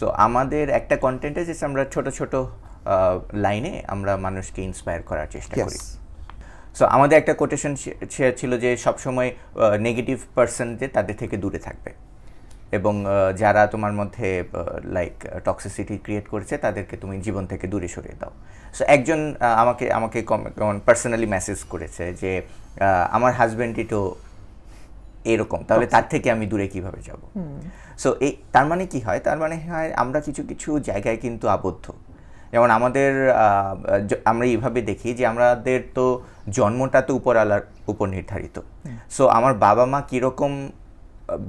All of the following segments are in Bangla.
সো আমাদের একটা কন্টেন্টে যে আমরা ছোট ছোট লাইনে আমরা মানুষকে ইন্সপায়ার করার চেষ্টা করি। সো আমাদের একটা কোটেশন ছিল যে সবসময় নেগেটিভ পার্সন যে তাদের থেকে দূরে থাকবে। এবং যারা তোমার মধ্যে লাইক টক্সিসিটি ক্রিয়েট করেছে তাদেরকে তুমি জীবন থেকে দূরে সরিয়ে দাও। সো একজন আমাকে আমাকে পার্সোনালি মেসেজ করেছে যে আমার হাজব্যান্ডই তো এরকম তাহলে তার থেকে আমি দূরে কীভাবে যাব? সো এই তার মানে কি হয়? তার মানে হয় আমরা কিছু কিছু জায়গায় কিন্তু আবদ্ধ। যেমন আমাদের আমরা এইভাবে দেখি যে আমাদের তো জন্মটা তো উপরওয়ালার উপর নির্ধারিত। সো আমার বাবা মা কীরকম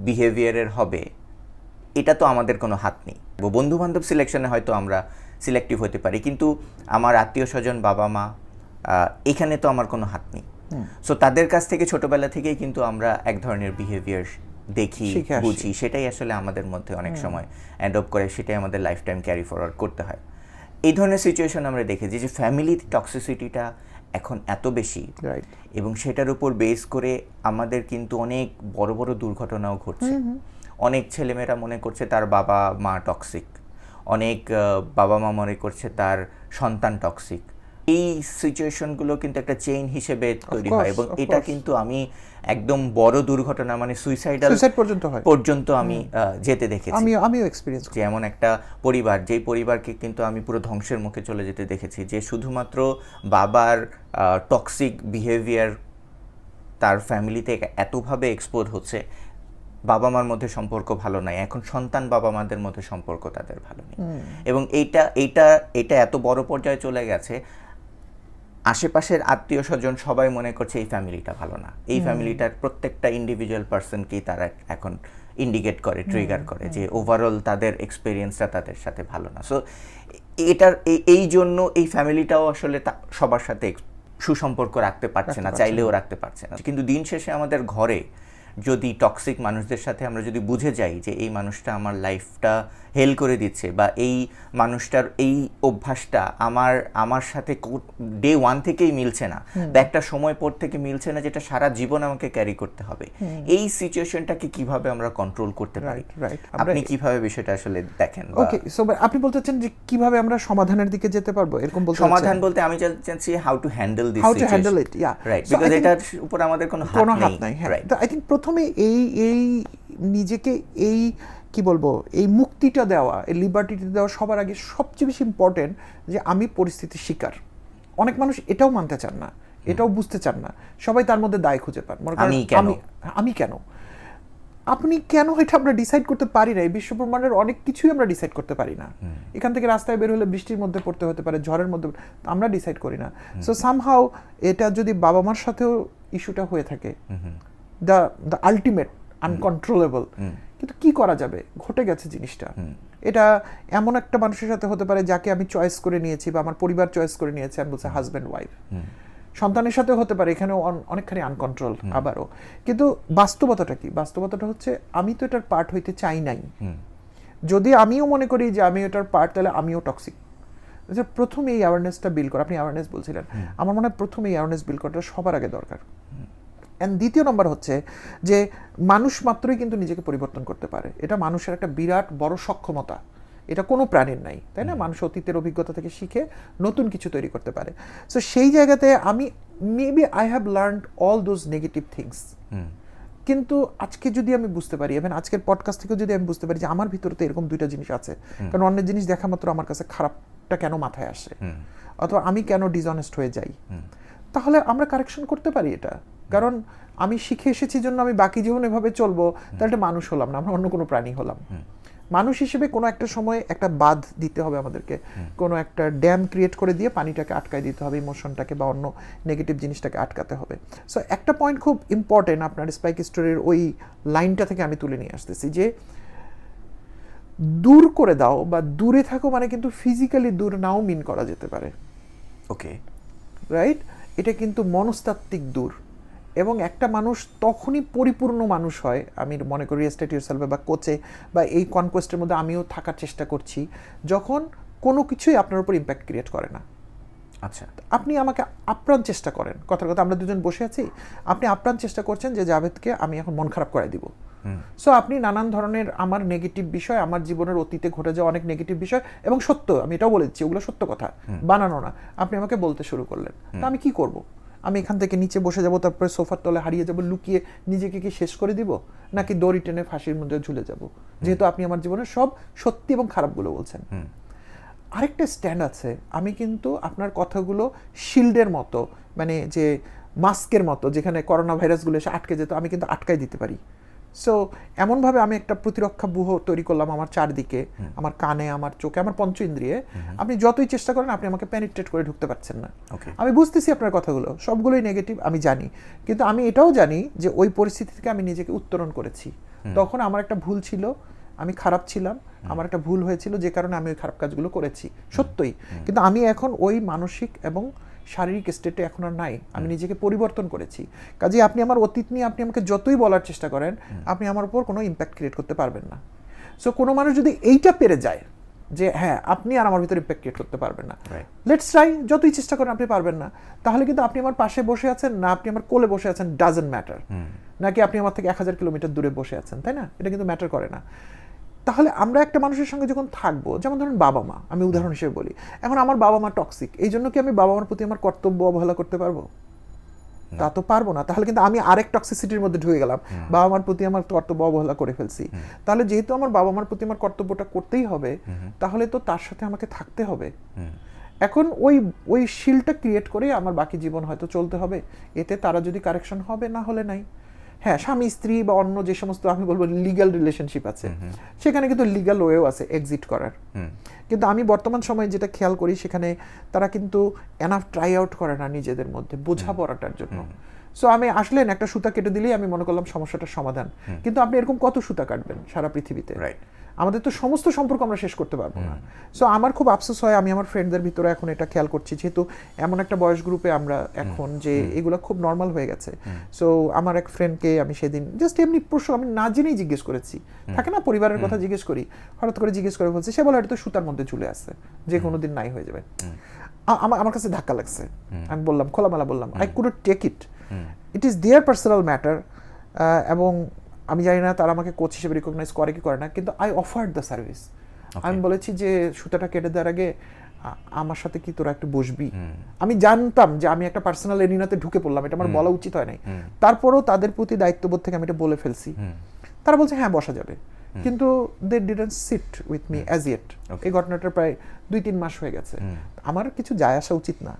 বিহেভিয়ারের হবে এটা তো আমাদের কোনো হাত নেই। বন্ধু বান্ধব সিলেকশনে হয়তো আমরা সিলেক্টিভ হতে পারি কিন্তু আমার আত্মীয় স্বজন বাবা মা এখানে তো আমার কোনো হাত নেই। সো তাদের কাছ থেকে ছোটবেলা থেকেই কিন্তু আমরা এক ধরনের বিহেভিয়ার দেখি বুঝি। সেটাই আসলে আমাদের মধ্যে অনেক সময় অ্যাডপ্ট করে সেটাই আমাদের লাইফ টাইম ক্যারি ফরওয়ার্ড করতে হয়। এই ধরনের সিচুয়েশন আমরা দেখেছি যে ফ্যামিলি টক্সিসিটিটা এখন এত বেশি এবং সেটার উপর বেস করে আমাদের কিন্তু অনেক বড় বড় দুর্ঘটনাও ঘটছে। অনেক ছেলেমেয়েরা মনে করছে তার বাবা মা টক্সিক অনেক বাবা মা মনে করছে তার সন্তান টক্সিক এই সিচুয়েশনগুলো কিন্তু একটা চেইন হিসেবে তৈরি হয় এবং এটা কিন্তু আমি একদম বড় দুর্ঘটনা মানে সুইসাইডাল সুইসাইড পর্যন্ত হয়। পর্যন্ত আমি যেতে দেখেছি। আমি আমিও এক্সপিরিয়েন্স যে এমন একটা পরিবার যেই পরিবারকে কিন্তু আমি পুরো ধ্বংসের মুখে চলে যেতে দেখেছি যে শুধুমাত্র বাবার টক্সিক বিহেভিয়ার তার ফ্যামিলিতে এতভাবে এক্সপোজ হচ্ছে বাবা মার মধ্যে সম্পর্ক ভালো নাই এখন সন্তান বাবা মাদের মধ্যে সম্পর্ক তাদের ভালো নেই। এবং এইটা এইটা এটা এত বড় পর্যায়ে চলে গেছে আশেপাশের আত্মীয় স্বজন সবাই মনে করছে এই ফ্যামিলিটা ভালো না। এই ফ্যামিলিটার প্রত্যেকটা ইন্ডিভিজুয়াল পার্সনকেই তারা এখন ইন্ডিকেট করে ট্রিগার করে যে ওভারঅল তাদের এক্সপিরিয়েন্সটা তাদের সাথে ভালো না। সো এটার এই- জন্য এই ফ্যামিলিটাও আসলে সবার সাথে সুসম্পর্ক রাখতে পারছে না চাইলেও রাখতে পারছে না। কিন্তু দিন শেষে আমাদের ঘরে যদি টক্সিক মানুষদের সাথে আমরা যদি বুঝে যাই যে এই মানুষটা আমার লাইফটা হেল করে দিচ্ছে বা এই মানুষটার এই অভ্যাসটা আমার আমার সাথে ডে ওয়ান থেকেই মিলছে না বা একটা সময় পর থেকে মিলছে না যেটা সারা জীবন আমাকে ক্যারি করতে হবে এই সিচুয়েশনটাকে কীভাবে আমরা কন্ট্রোল করতে পারি. আপনি কীভাবে বিষয়টা আসলে দেখেন ওকে সো আপনি বলতে চাচ্ছেন যে কীভাবে আমরা সমাধানের দিকে যেতে পারব? এরকম বলতে সমাধান বলতে আমি চাচ্ছি how to handle this How to handle it, yeah. Right because এটার উপর আমাদের কোনো হাত নেই। রাইট আই থিঙ্ক প্রথমে এই এই নিজেকে এই কি বলব এই মুক্তিটা দেওয়া এই লিবার্টিটা দেওয়া সবার আগে সবচেয়ে বেশি ইম্পর্টেন্ট যে আমি পরিস্থিতির শিকার। অনেক মানুষ এটাও মানতে চান না এটাও বুঝতে চান না। সবাই তার মধ্যে দায় খুঁজে পান। মনে করেন, আমি কেন? আমি আমি কেন? আপনি কেন এটা আমরা ডিসাইড করতে পারি না? এই বিশ্ব ব্রহ্মাণ্ডের অনেক কিছুই আমরা ডিসাইড করতে পারি না। এখান থেকে রাস্তায় বের হলে বৃষ্টির মধ্যে পড়তে হতে পারে ঝড়ের মধ্যে আমরা ডিসাইড করি না। সো সামহাও এটা যদি বাবা মার সাথেও ইস্যুটা হয়ে থাকে দ্য দ্য আলটিমেট আনকন্ট্রোলেবল কিন্তু কি করা যাবে? ঘটে গেছে জিনিসটা। এটা এমন একটা মানুষের সাথে হতে পারে যাকে আমি চয়েস করে নিয়েছি বা আমার পরিবার চয়েস করে নিয়েছে আমি বলছে হাজব্যান্ড ওয়াইফ সন্তানের সাথে হতে পারে এখানেও অন- অনেকখানি আনকন্ট্রোল আবারও। কিন্তু বাস্তবতাটা কি? বাস্তবতাটা হচ্ছে আমি তো এটার পার্ট হইতে চাই নাই। যদি আমিও মনে করি যে আমি এটার পার্ট তাহলে আমিও টক্সিক যে প্রথম এই অ্যাওয়ারনেসটা বিল করা আপনি অ্যাওয়ারনেস বলছিলেন। আমার মনে হয় প্রথম এই অ্যাওয়ারনেস বিল করাটা সবার আগে দরকার। অ্যান্ড দ্বিতীয় নম্বর হচ্ছে যে মানুষ মাত্রই কিন্তু নিজেকে পরিবর্তন করতে পারে। এটা মানুষের একটা বিরাট বড় সক্ষমতা। এটা কোনো প্রাণীর নাই তাই না? মানুষ অতীতের অভিজ্ঞতা থেকে শিখে নতুন কিছু তৈরি করতে পারে। সো সেই জায়গাতে আমি maybe I have learned all those negative things কিন্তু আজকে যদি আমি বুঝতে পারি এবং আজকের পডকাস্ট থেকেও যদি আমি বুঝতে পারি যে আমার ভিতরে তো এরকম দুইটা জিনিস আছে। কারণ অন্য জিনিস দেখা মাত্র আমার কাছে খারাপটা কেন মাথায় আসে? অথবা আমি কেন ডিসঅনেস্ট হয়ে যাই? তাহলে আমরা কারেকশন করতে পারি এটা। কারণ আমি শিখে এসেছি জন্য আমি বাকি জীবন এভাবে চলবো তাহলে এটা মানুষ হলাম না আমরা অন্য কোনো প্রাণী হলাম। মানুষ হিসেবে কোনো একটা সময় একটা বাঁধ দিতে হবে আমাদেরকে কোনো একটা ড্যাম ক্রিয়েট করে দিয়ে পানিটাকে আটকায় দিতে হবে ইমোশনটাকে বা অন্য নেগেটিভ জিনিসটাকে আটকাতে হবে। সো একটা পয়েন্ট খুব ইম্পর্টেন্ট আপনার স্পাইক স্টোরির ওই লাইনটা থেকে আমি তুলে নিয়ে আসতেছি যে দূর করে দাও বা দূরে থাকো মানে কিন্তু ফিজিক্যালি দূর নাও মিন করা যেতে পারে। ওকে রাইট এটা কিন্তু মনস্তাত্ত্বিক দূর। এবং একটা মানুষ তখনই পরিপূর্ণ মানুষ হয়। আমি মনে করি স্টেট ইউরসেলফে বা কোচে বা এই কনকোয়েস্টের মধ্যে আমিও থাকার চেষ্টা করছি যখন কোনো কিছুই আপনার উপর ইম্প্যাক্ট ক্রিয়েট করে না। আচ্ছা। আপনি আমাকে আপ্রাণ চেষ্টা করেন। কথার কথা আমরা দুজন বসে আছি। আপনি আপ্রাণ চেষ্টা করছেন যে জাভেদকে আমি এখন মন খারাপ করাই দিব। সো আপনি নানান ধরনের আমার নেগেটিভ বিষয় আমার জীবনের অতীতে ঘটে যাওয়া অনেক নেগেটিভ বিষয় এবং সত্য আমি এটাও বলেছি ওগুলো সত্য কথা। বানানো না। আপনি আমাকে বলতে শুরু করলেন। তা আমি কি করব? আমি এখান থেকে নিচে বসে যাব তারপরে সোফার তলে হারিয়ে যাব লুকিয়ে নিজেকে কি শেষ করে দিব? নাকি দড়ি টেনে ফাঁসির মধ্যে ঝুলে যাব? যেহেতু আপনি আমার জীবনের সব সত্যি এবং খারাপগুলো বলছেন। আরেকটা স্ট্যান্ড আছে আমি কিন্তু আপনার কথাগুলো শিল্ডের মতো মানে যে মাস্কের মতো যেখানে করোনা ভাইরাসগুলো এসে আটকে যেত আমি কিন্তু আটকাই দিতে পারি। সো এমনভাবে আমি একটা প্রতিরক্ষা ব্যূহ তৈরি করলাম আমার চারদিকে আমার কানে আমার চোখে আমার পঞ্চ ইন্দ্রিয়ে। আপনি যতই চেষ্টা করেন আপনি আমাকে প্যানিট্রেট করে ঢুকতে পারছেন না। আমি বুঝতেছি আপনার কথাগুলো সবগুলোই নেগেটিভ আমি জানি। কিন্তু আমি এটাও জানি যে ওই পরিস্থিতি থেকে আমি নিজেকে উত্তরণ করেছি। তখন আমার একটা ভুল ছিল আমি খারাপ ছিলাম। আমার একটা ভুল হয়েছিল যে কারণে আমি ওই খারাপ কাজগুলো করেছি সত্যই। কিন্তু আমি এখন ওই মানসিক এবং শারীরিক স্টেটে এখন আর নাই। আমি নিজেকে পরিবর্তন করেছি। কাজে আপনি আমার অতীত নিয়ে আপনি আমাকে যতই বলার চেষ্টা করেন আপনি আমার উপর কোনো ইম্প্যাক্ট ক্রিয়েট করতে পারবেন না। সো কোনো মানুষ যদি এইটা পেরে যায় যে হ্যাঁ আপনি আর আমার ভিতরে ইম্প্যাক্ট ক্রিয়েট করতে পারবেন না। লেটস ট্রাই যতই চেষ্টা করেন আপনি পারবেন না। তাহলে কিন্তু আপনি আমার পাশে বসে আছেন না আপনি আমার কোলে বসে আছেন ডাজেন্ট ম্যাটার নাকি আপনি আমার থেকে এক হাজার কিলোমিটার দূরে বসে আছেন তাই না? এটা কিন্তু ম্যাটার করে না। তাহলে আমরা একটা মানুষের সঙ্গে যখন থাকব যেমন ধরুন বাবা মা আমি উদাহরণ হিসেবে বলি এখন আমার বাবা মা টক্সিক এই জন্য কি আমি বাবা মার প্রতি আমার কর্তব্য অবহেলা করতে পারব? তা তো পারব না তাহলে কিন্তু আমি আরেক টক্সিসিটির মধ্যে ঢুকে গেলাম বাবা মার প্রতি আমার কর্তব্য অবহেলা করে ফেলছি। তাহলে যেহেতু আমার বাবা মার প্রতি আমার কর্তব্যটা করতেই হবে তাহলে তো তার সাথে আমাকে থাকতে হবে। এখন ওই ওই শিলটা ক্রিয়েট করে আমার বাকি জীবন হয়তো চলতে হবে এতে তারা যদি কারেকশন হবে না হলে নাই। হ্যাঁ স্বামী স্ত্রী বা অন্য যে সমস্ত আমি বলব লিগাল রিলেশনশিপ আছে সেখানে কিন্তু লিগাল ওয়েও আছে এক্সিট করার। কিন্তু আমি বর্তমান সময়ে যেটা খেয়াল করি সেখানে তারা কিন্তু এনাফ ট্রাই আউট করে না নিজেদের মধ্যে বোঝাপড়াটার জন্য। সো আমি আসলেন একটা সুতা কেটে দিলেই আমি মনে করলাম সমস্যাটার সমাধান। কিন্তু আপনি এরকম কত সুতা কাটবেন সারা পৃথিবীতে. আমাদের তো সমস্ত সম্পর্ক আমরা শেষ করতে পারব না। সো আমার খুব আফসোস হয় আমি আমার ফ্রেন্ডদের ভিতরে এখন এটা খেয়াল করছি। যেহেতু এমন একটা বয়স গ্রুপে আমরা এখন যে এগুলো খুব নর্মাল হয়ে গেছে। সো আমার এক ফ্রেন্ডকে আমি সেদিন জাস্ট এমনি প্রশ্ন আমি না জেনেই জিজ্ঞেস করেছি। থাকে না পরিবারের কথা জিজ্ঞেস করি। হঠাৎ করে জিজ্ঞেস করে বলছে সে বলে এটা তো সুতার মধ্যে ঝুলে আছে যে কোনো দিন নাই হয়ে যাবে। আমার আমার কাছে ধাক্কা লাগছে। আমি বললাম খোলামেলা বললাম I could take it it is their personal matter এবং আমি জানি না তারা আমাকে কোচ হিসেবে রিকগনাইজ করে কি করে না কিন্তু আই অফার্ড দ্য সার্ভিস আমি বলেছি যে সুতাটা কেটে দেওয়ার আগে আমার সাথে কি তোরা একটু বসবি? আমি জানতাম যে আমি একটা পার্সোনাল এরিনাতে ঢুকে পড়লাম এটা আমার বলা উচিত হয় নাই। তারপরেও তাদের প্রতি দায়িত্ববোধ থেকে আমি এটা বলে ফেলছি। তারা বলছে হ্যাঁ বসা যাবে। কিন্তু they didn't sit with me as yet এই ঘটনাটা প্রায় দুই তিন মাস হয়ে গেছে। আমার কিছু যায় আসা উচিত না।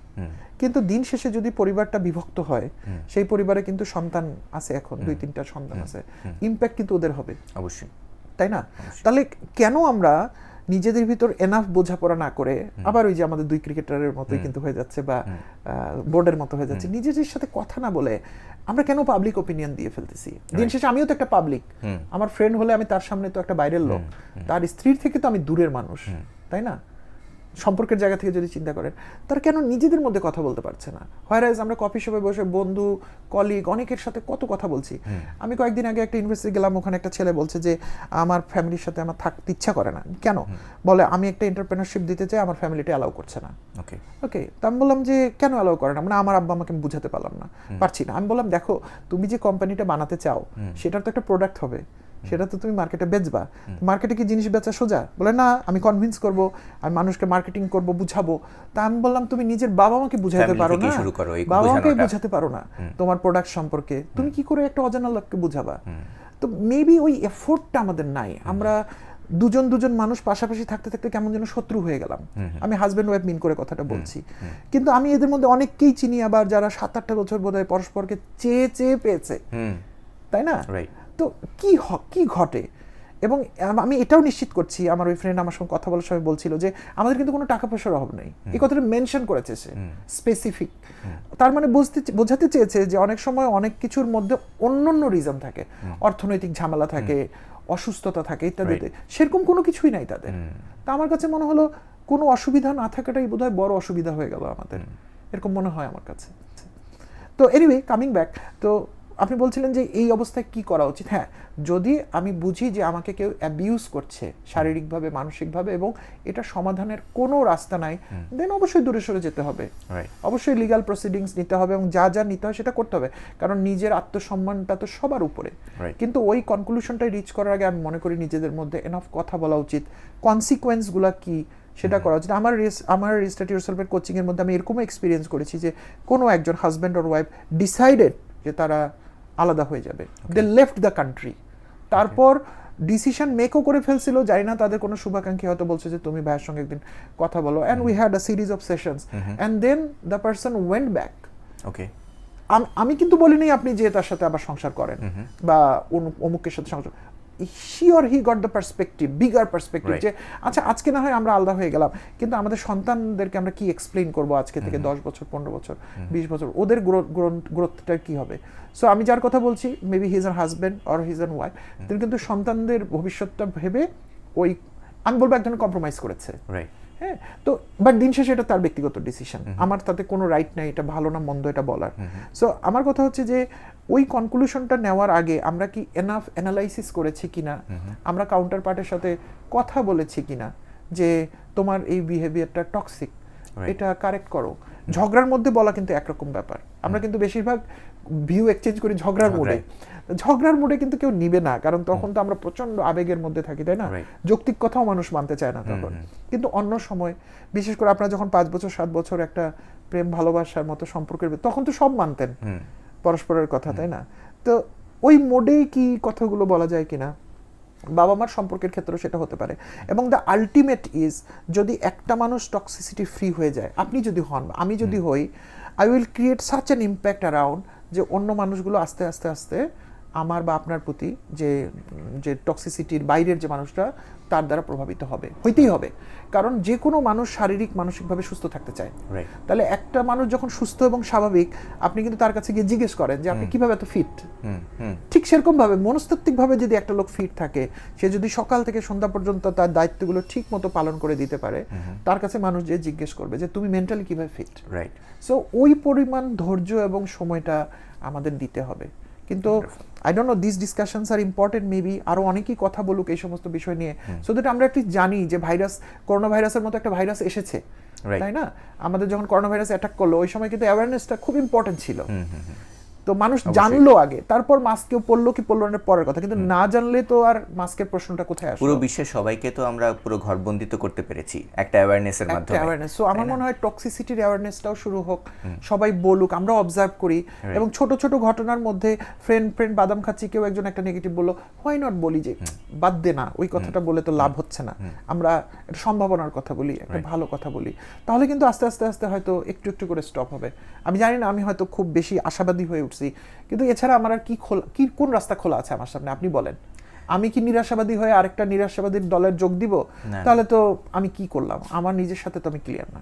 কিন্তু দিন শেষে যদি পরিবারটা বিভক্ত হয় সেই পরিবারে কিন্তু সন্তান আছে এখন দুই তিনটা সন্তান আছে। ইম্প্যাক্ট কিন্তু ওদের হবে। অবশ্যই। তাই না? তাহলে কেন আমরা নিজেদের ভিতর এনাফ বোঝাপড়া না করে আবার ওই যে আমাদের দুই ক্রিকেটারের মতোই কিন্তু হয়ে যাচ্ছে বা বোর্ডের মতো হয়ে যাচ্ছে। নিজেদের সাথে কথা না বলে আমরা কেন পাবলিক ওপিনিয়ন দিয়ে ফেলতেছি? দিন শেষে আমিও তো একটা পাবলিক আমার ফ্রেন্ড হলে আমি তার সামনে তো একটা বাইরের লোক। তার স্ত্রীর থেকে তো আমি দূরের মানুষ। তাই না? সম্পর্কের জায়গা থেকে যদি চিন্তা করেন তারা কেন নিজেদের মধ্যে কথা বলতে পারছে না? হোয়ারাইজ আমরা কফি শপে বসে বন্ধু কলিগ অনেকের সাথে কত কথা বলছি। আমি কয়েকদিন আগে একটা ইউনিভার্সিটি গেলাম ওখানে একটা ছেলে বলছে যে আমার ফ্যামিলির সাথে আমার থাকতে ইচ্ছা করে না। কেন? বলে আমি একটা এন্টারপ্রেনারশিপ দিতে চাই আমার ফ্যামিলিটা অ্যালাউ করছে না। ওকে ওকে তো আমি বললাম যে কেন অ্যালাউ করে না? মানে আমার আব্বা আমাকে আমি বুঝাতে পারলাম না। পারছি না। আমি বললাম দেখো তুমি যে কোম্পানিটা বানাতে চাও সেটার তো একটা প্রোডাক্ট হবে। সেটা তো তুমি মার্কেটে বেচবা। মার্কেটে কি জিনিস বেচা সোজা? বলে না আমি কনভিন্স করব আমি মানুষকে মার্কেটিং করব বুঝাবো। তা আমি বললাম তুমি নিজের বাবা মাকে বুঝাতে পারো না। শুরু করো বাবা মাকে বুঝাতে পারো না তোমার প্রোডাক্ট সম্পর্কে। তুমি কি করে একটা অজানা লোককে বুঝাবা? তো মেবি ওই এফোর্টটা আমাদের নাই। আমরা দুজন দুজন মানুষ পাশাপাশি থাকতে থাকতে কেমন যেন শত্রু হয়ে গেলাম। আমি হাজব্যান্ড ওয়াইফ মিন করে কথাটা বলছি। কিন্তু আমি এদের মধ্যে অনেককেই চিনি আবার যারা সাত আটটা বছর বোধহয় পরস্পরকে চেয়ে চেয়ে পেয়েছে। তাই না. তো কি কি ঘটে? এবং আমি এটাও নিশ্চিত করছি আমার ওই ফ্রেন্ড আমার সঙ্গে কথা বলার সময় বলছিল যে আমাদের কিন্তু কোনো টাকা পয়সার অভাব নেই। এই কথাটা মেনশন করেছে সে স্পেসিফিক তার মানে বুঝতে বোঝাতে চেয়েছে যে অনেক সময় অনেক কিছুর মধ্যে অন্য অন্য রিজন থাকে অর্থনৈতিক ঝামেলা থাকে অসুস্থতা থাকে ইত্যাদিতে। সেরকম কোনো কিছুই নাই তাদের। তা আমার কাছে মনে হলো কোনো অসুবিধা না থাকাটাই বোধহয় বড় অসুবিধা হয়ে গেল আমাদের। এরকম মনে হয় আমার কাছে। তো এনিওয়ে কামিং ব্যাক তো আপনি বলছিলেন যে এই অবস্থায় কি করা উচিত? হ্যাঁ যদি আমি বুঝি যে আমাকে কেউ অ্যাবিউজ করছে শারীরিকভাবে মানসিকভাবে এবং এটা সমাধানের কোনো রাস্তা নাই দেন অবশ্যই দূরে সরে যেতে হবে। অবশ্যই লিগাল প্রসিডিংস নিতে হবে এবং যা যা নিতে হয় সেটা করতে হবে। কারণ নিজের আত্মসম্মানটা তো সবার উপরে। কিন্তু ওই কনক্লুশনটাই রিচ করার আগে আমি মনে করি নিজেদের মধ্যে এনাফ কথা বলা উচিত। কনসিকোয়েন্সগুলো কি সেটা করা উচিত। আমার রেস- আমার রেজিস্টার্ট ইউরসেলফের কোচিং এর মধ্যে আমি এরকমও এক্সপিরিয়েন্স করেছি যে কোনো একজন হাজব্যান্ড অর ওয়াইফ ডিসাইডেড যে তারা আলাদা হয়ে যাবে। দে লেফট দ্য কান্ট্রি তারপর ডিসিশন মেকও করে ফেলছিল। জানি না তাদের কোনো শুভাকাঙ্ক্ষী হয়তো বলছে যে তুমি ভাইয়ের সঙ্গে একদিন কথা বলো। And we had a series of sessions and then the person went back okay আমি কিন্তু বলিনি আপনি যে তার সাথে আবার সংসার করেন বা অমুকের সাথে সংসার see or he got the perspective bigger perspective যে আচ্ছা আজকে না হয় আমরা আলাদা হয়ে গেলাম। কিন্তু আমাদের সন্তানদেরকে আমরা কি এক্সপ্লেইন করব আজকে থেকে দশ বছর পনেরো বছর বিশ বছর? ওদের গ্রোথটা কি হবে? সো আমি যার কথা বলছি maybe his R husband or his an wife তিনি কিন্তু সন্তানদের ভবিষ্যৎটা ভেবে ওই আমি বলব একজন কম্প্রোমাইজ করেছে। হ্যাঁ তো বাট দিন শেষে এটা তার ব্যক্তিগত ডিসিশন আমার তাতে কোনো রাইট নাই এটা ভালো না মন্দ এটা বলার। সো আমার কথা হচ্ছে যে ওই কনক্লুশনটা নেওয়ার আগে আমরা কি এনাফ অ্যানালাইসিস করেছি কিনা? আমরা কাউন্টার পার্টের সাথে কথা বলেছি কিনা? যে তোমার এই বিহেভিয়ারটা টক্সিক এটা কারেক্ট করো। ঝগড়ার মধ্যে বলা কিন্তু একরকম ব্যাপার। আমরা কিন্তু বেশিরভাগ ভিউ এক্সচেঞ্জ করি ঝগড়ার মোডে ঝগড়ার মোডে কিন্তু কেউ নিবে না কারণ তখন তো আমরা প্রচণ্ড আবেগের মধ্যে থাকি তাই না? যৌক্তিক কথাও মানুষ মানতে চায় না তখন। কিন্তু অন্য সময় বিশেষ করে আপনারা যখন পাঁচ বছর সাত বছর একটা প্রেম ভালোবাসার মতো সম্পর্কের তখন তো সব মানতেন। পরস্পরের কথা তাই না? তো ওই মোডেই কি কথাগুলো বলা যায় কিনা? বাবা মার সম্পর্কের ক্ষেত্রেও সেটা হতে পারে। এবং দ্য আলটিমেট ইজ যদি একটা মানুষ টক্সিসিটি ফ্রি হয়ে যায় আপনি যদি হন আমি যদি হই I will create such an impact around যে অন্য মানুষগুলো আস্তে আস্তে আস্তে আমার বা আপনার প্রতি যে যে টক্সিসিটির বাইরের যে মানুষটা তার দ্বারা প্রভাবিত হবে হইতেই হবে। কারণ যে কোনো মানুষ শারীরিক মানসিকভাবে সুস্থ থাকতে চায়। তাহলে একটা মানুষ যখন সুস্থ এবং স্বাভাবিক আপনি কিন্তু তার কাছে গিয়ে জিজ্ঞেস করেন যে আপনি কীভাবে এত ফিট ঠিক সেরকম ভাবে মনস্তাত্ত্বিক ভাবে যদি একটা লোক ফিট থাকে সে যদি সকাল থেকে সন্ধ্যা পর্যন্ত তার দায়িত্বগুলো ঠিক মতো পালন করে দিতে পারে তার কাছে মানুষ যে জিজ্ঞেস করবে যে তুমি মেন্টালি কীভাবে ফিট রাইট সো ওই পরিমাণ ধৈর্য এবং সময়টা আমাদের দিতে হবে। কিন্তু I don't know this discussions are important maybe আরও অনেকেই কথা বলুক এই সমস্ত বিষয় নিয়ে। সো দ্যাট আমরা একটু জানি যে ভাইরাস করোনা ভাইরাসের মতো একটা ভাইরাস এসেছে তাই না? আমাদের যখন করোনা ভাইরাস অ্যাটাক করল ওই সময় কিন্তু অ্যাওয়ারনেসটা খুব ইম্পর্টেন্ট ছিল। তো মানুষ জানলো আগে তারপর মাস্ক কেউ পড়ল কি পড়ল না পরের কথা। কিন্তু না জানলে তো আর মাস্কের প্রশ্নটা কোথায় আসলো? পুরো বিশ্বের সবাইকে তো আমরা পুরো ঘরবন্দিত করতে পেরেছি একটা অ্যাওয়ারনেসের মাধ্যমে। অ্যাওয়ারনেস সো আমার মনে হয় টক্সিসিটির অ্যাওয়ারনেসটাও শুরু হোক সবাই বলুক আমরা অবজার্ভ করি। এবং ছোট ছোট ঘটনার মধ্যে ফ্রেন্ড ফ্রেন্ড বাদাম খাচ্ছি কেউ একজন একটা নেগেটিভ বলল হোয়াই নট বলি যে বাদ দে না ওই কথাটা বলে তো লাভ হচ্ছে না। আমরা একটা সম্ভাবনার কথা বলি একটা ভালো কথা বলি। তাহলে কিন্তু আস্তে আস্তে আস্তে হয়তো একটু একটু করে স্টপ হবে। আমি জানি না আমি হয়তো খুব বেশি আশাবাদী হয়ে উঠছি কিন্তু এছাড়া আমার আর কি খোলা কি কোন রাস্তা খোলা আছে আমার সামনে? আপনি বলেন। আমি কি নিরাশাবাদী হয়ে আরেকটা নিরাশাবাদীর দলের যোগ দিব? তাহলে তো আমি কি করলাম? আমার নিজের সাথে তো আমি ক্লিয়ার না।